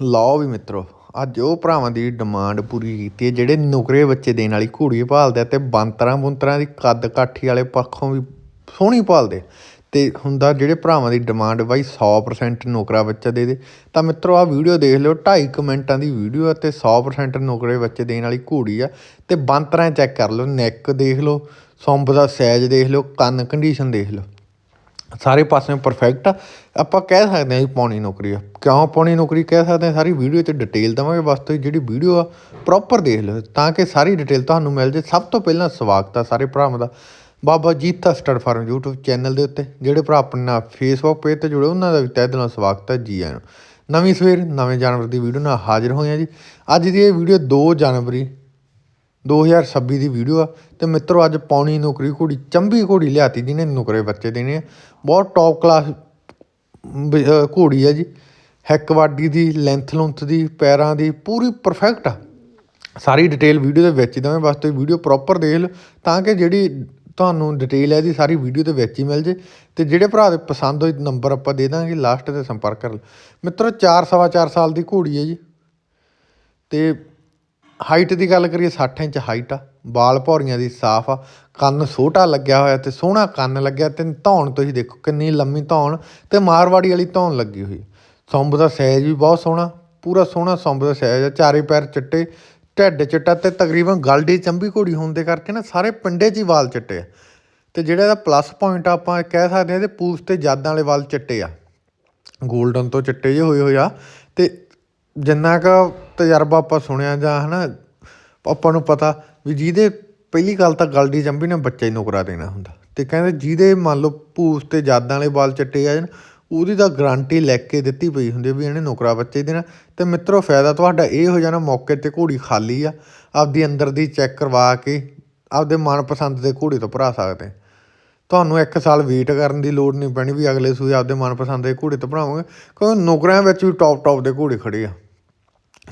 ਲਓ ਵੀ ਮਿੱਤਰੋ, ਅੱਜ ਉਹ ਭਰਾਵਾਂ ਦੀ ਡਿਮਾਂਡ ਪੂਰੀ ਕੀਤੀ ਹੈ, ਜਿਹੜੇ ਨੁਕਰੇ ਬੱਚੇ ਦੇਣ ਵਾਲੀ ਘੋੜੀ ਭਾਲਦੇ ਆ ਤੇ ਬੰਤਰਾਂ ਬੁੰਤਰਾਂ ਦੀ ਕੱਦ ਕਾਠੀ ਵਾਲੇ ਪੱਖੋਂ ਵੀ ਸੋਹਣੀ ਭਾਲਦੇ ਤੇ ਹੁੰਦਾ ਜਿਹੜੇ ਭਰਾਵਾਂ ਦੀ ਡਿਮਾਂਡ ਬਾਈ 100% ਨੌਕਰਾ ਬੱਚਾ ਦੇ ਦੇ। ਤਾਂ ਮਿੱਤਰੋ ਆ ਵੀਡੀਓ ਦੇਖ ਲਿਓ 2.5 ਮਿੰਟਾਂ ਦੀ ਵੀਡੀਓ ਆ ਤੇ 100% ਨੌਕਰੇ ਬੱਚੇ ਦੇਣ ਵਾਲੀ ਘੋੜੀ ਆ। ਤੇ ਬੰਤਰਾਂ ਚੈੱਕ ਕਰ ਲਓ ਨੈਕ ਦੇਖ ਲਓ, ਸੌਂਬ ਦਾ ਸਾਈਜ਼ ਦੇਖ ਲਿਓ, ਕੰਨ ਕੰਡੀਸ਼ਨ ਦੇਖ ਲਓ। ਸਾਰੇ ਪਾਸੇ ਪਰਫੈਕਟ ਆ। ਆਪਾਂ ਕਹਿ ਸਕਦੇ ਹਾਂ ਜੀ ਪੌਣੀ ਨੌਕਰੀ ਆ। ਕਿਉਂ ਪੌਣੀ ਨੌਕਰੀ ਕਹਿ ਸਕਦੇ ਹਾਂ? ਸਾਰੀ ਵੀਡੀਓ 'ਚ ਡਿਟੇਲ ਦਵਾਂਗੇ ਬਸ ਤੁਸੀਂ ਜਿਹੜੀ ਵੀਡੀਓ ਆ ਪ੍ਰੋਪਰ ਦੇਖ ਲਓ। ਤਾਂ ਕਿ ਸਾਰੀ ਡਿਟੇਲ ਤੁਹਾਨੂੰ ਮਿਲ ਜੇ। ਸਭ ਤੋਂ ਪਹਿਲਾਂ ਸਵਾਗਤ ਆ ਸਾਰੇ ਭਰਾਵਾਂ ਦਾ। Baba Jeeta stud farm YouTube channel ਦੇ ਉੱਤੇ, ਜਿਹੜੇ ਭਰਾ ਆਪਣੇ ਨਾਲ ਫੇਸਬੁੱਕ ਪੇਜ ਤੇ ਜੁੜੇ, ਉਹਨਾਂ ਦਾ ਵੀ ਤਹਿ ਦਿਲੋਂ ਸਵਾਗਤ ਹੈ ਜੀ ਆਇਆਂ ਨੂੰ। ਨਵੀਂ ਸਵੇਰ, ਨਵੇਂ ਜਾਨਵਰ ਦੀ ਵੀਡੀਓ ਨਾਲ ਹਾਜ਼ਰ ਹੋਏ ਹਾਂ ਜੀ। ਅੱਜ ਦੀ ਇਹ ਵੀਡੀਓ 2 ਜਨਵਰੀ 2026 ਦੀ ਵੀਡੀਓ ਆ ਤੇ ਮਿੱਤਰੋ ਅੱਜ ਪੌਣੀ ਨੌਕਰੀ ਘੋੜੀ, ਚੰਬੀ ਘੋੜੀ ਲਿਆਤੀ ਜਿਹਨੇ ਨੁਕਰੇ ਬੱਚੇ ਦੇਣੇ ਆ। ਬਹੁਤ ਟੌਪ ਕਲਾਸ ਘੋੜੀ ਆ ਜੀ। ਹੈਕ ਵਾਡੀ ਦੀ ਲੈਂਥ ਲੁੰਥ ਦੀ, ਪੈਰਾਂ ਦੀ, ਪੂਰੀ ਪਰਫੈਕਟ ਆ। ਸਾਰੀ ਡਿਟੇਲ ਵੀਡੀਓ ਦੇ ਵਿੱਚ ਹੀ ਦਵੇਂ ਬਸ ਤੁਸੀਂ ਵੀਡੀਓ ਪ੍ਰੋਪਰ ਦੇਖ ਲਓ, ਤਾਂ ਕਿ ਜਿਹੜੀ ਤੁਹਾਨੂੰ ਡਿਟੇਲ ਹੈ ਇਹਦੀ ਸਾਰੀ ਵੀਡੀਓ ਦੇ ਵਿੱਚ ਹੀ ਮਿਲ ਜੇ। ਤੇ ਜਿਹੜੇ ਭਰਾ ਦੇ ਪਸੰਦ ਹੋਏ ਨੰਬਰ ਆਪਾਂ ਦੇ ਦਾਂਗੇ ਲਾਸਟ ਤੇ ਸੰਪਰਕ ਕਰ ਲਓ। ਮਿੱਤਰੋ 4 ਸਵਾ 4 ਸਾਲ ਦੀ ਘੋੜੀ ਹੈ ਜੀ। ਤੇ ਹਾਈਟ ਦੀ ਗੱਲ ਕਰੀਏ 60 ਇੰਚ ਹਾਈਟ ਆ, ਵਾਲ ਭੌਰੀਆਂ ਦੀ ਸਾਫ਼ ਆ, ਕੰਨ ਛੋਟਾ ਲੱਗਿਆ ਹੋਇਆ ਤੇ ਸੋਹਣਾ ਕੰਨ ਲੱਗਿਆ ਤੇ ਧੌਣ ਤੁਸੀਂ ਦੇਖੋ ਕਿੰਨੀ ਲੰਮੀ ਧੌਣ ਤੇ ਮਾਰਵਾੜੀ ਵਾਲੀ ਧੌਣ ਲੱਗੀ ਹੋਈ। ਸੌਂਬ ਦਾ ਸਾਈਜ਼ ਵੀ ਬਹੁਤ ਸੋਹਣਾ, ਪੂਰਾ ਸੋਹਣਾ ਸੌਂਬ ਦਾ ਸਾਈਜ਼ ਆ, ਚਾਰੇ ਪੈਰ ਚਿੱਟੇ, ਢਿੱਡ ਚਿੱਟਾ ਤੇ ਤਕਰੀਬਨ ਗਲਡੀ ਚੰਬੀ ਘੋੜੀ ਹੋਣ ਦੇ ਕਰਕੇ ਨਾ ਸਾਰੇ ਪਿੰਡੇ 'ਚ ਹੀ ਵਾਲ ਚਿੱਟੇ ਆ। ਤੇ ਜਿਹੜਾ ਇਹਦਾ ਪਲੱਸ ਪੁਆਇੰਟ ਆਪਾਂ ਕਹਿ ਸਕਦੇ ਆ ਇਹਦੇ ਪੂਛ ਤੇ ਜਾਦਾਂ ਵਾਲੇ ਵਾਲ ਚਿੱਟੇ ਆ। 골ਡਨ ਤੋਂ ਚਿੱਟੇ ਜਿਹੇ ਹੋਏ ਹੋਏ ਆ ਤੇ ਜਿੰਨਾ ਕੁ ਤਜਰਬਾ ਆਪਾਂ ਸੁਣਿਆ ਜਾਂ ਹੈ ਨਾ ਆਪਾਂ ਨੂੰ ਪਤਾ ਵੀ ਜਿਹਦੇ ਪਹਿਲੀ ਗੱਲ ਤਾਂ ਗਲਡੀ ਜੰਬੀ ਨੇ ਬੱਚੇ ਹੀ ਨੁਕਰਾ ਦੇਣਾ ਹੁੰਦਾ। ਅਤੇ ਕਹਿੰਦੇ ਜਿਹਦੇ ਮੰਨ ਲਓ ਭੂਸ ਅਤੇ ਜਾਦਾਂ ਵਾਲੇ ਵਾਲ ਚਿੱਟੇ ਆ ਜਾਣ, ਉਹਦੀ ਤਾਂ ਗਰੰਟੀ ਲੈ ਕੇ ਦਿੱਤੀ ਪਈ ਹੁੰਦੀ ਵੀ ਇਹਨੇ ਨੁਕਰਾ ਬੱਚੇ ਦੇਣਾ। ਅਤੇ ਮਿੱਤਰੋ, ਫਾਇਦਾ ਤੁਹਾਡਾ ਇਹ ਹੋ ਜਾਣਾ ਮੌਕੇ ਤੇ ਘੋੜੀ ਖਾਲੀ ਆ, ਆਪਦੀ ਅੰਦਰ ਦੀ ਚੈੱਕ ਕਰਵਾ ਕੇ ਆਪਦੇ ਮਨਪਸੰਦ ਦੇ ਘੋੜੇ ਤੋਂ ਭਰਾ ਸਕਦੇ ਤੁਹਾਨੂੰ ਇੱਕ ਸਾਲ ਵੇਟ ਕਰਨ ਦੀ ਲੋੜ ਨਹੀਂ ਪੈਣੀ ਵੀ ਅਗਲੇ ਸੂਏ ਆਪਦੇ ਮਨਪਸੰਦ ਦੇ ਘੋੜੇ ਤੋਂ ਭਰਾਵਾਂਗੇ, ਕਿਉਂਕਿ ਨੌਕਰੀਆਂ ਵਿੱਚ ਵੀ ਟੌਪ ਟੌਪ ਦੇ ਘੋੜੇ ਖੜੇ ਆ।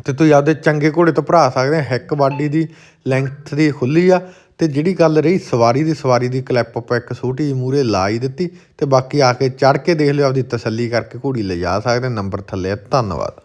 ਤੇ ਤੁਸੀਂ ਆਪਦੇ ਚੰਗੇ ਘੋੜੇ ਤੋਂ ਭਰਾ ਸਕਦੇ ਆ, ਹੈਕ ਬਾਡੀ ਦੀ ਲੈਂਥ ਦੀ ਖੁੱਲੀ ਆ, ਤੇ ਜਿਹੜੀ ਗੱਲ ਰਹੀ ਸਵਾਰੀ ਦੀ ਸਵਾਰੀ ਦੀ ਕਲਿੱਪ ਆਪਾਂ ਇੱਕ ਛੋਟੀ ਜਿਹੀ ਮੂਰੇ ਲਾ ਹੀ ਦਿੱਤੀ, ਤੇ ਬਾਕੀ ਆ ਕੇ ਚੜ ਕੇ ਦੇਖ ਲਿਓ ਆਪਦੀ ਤਸੱਲੀ ਕਰਕੇ ਘੋੜੀ ਲਿਜਾ ਸਕਦੇ ਨੰਬਰ ਥੱਲੇ ਧੰਨਵਾਦ।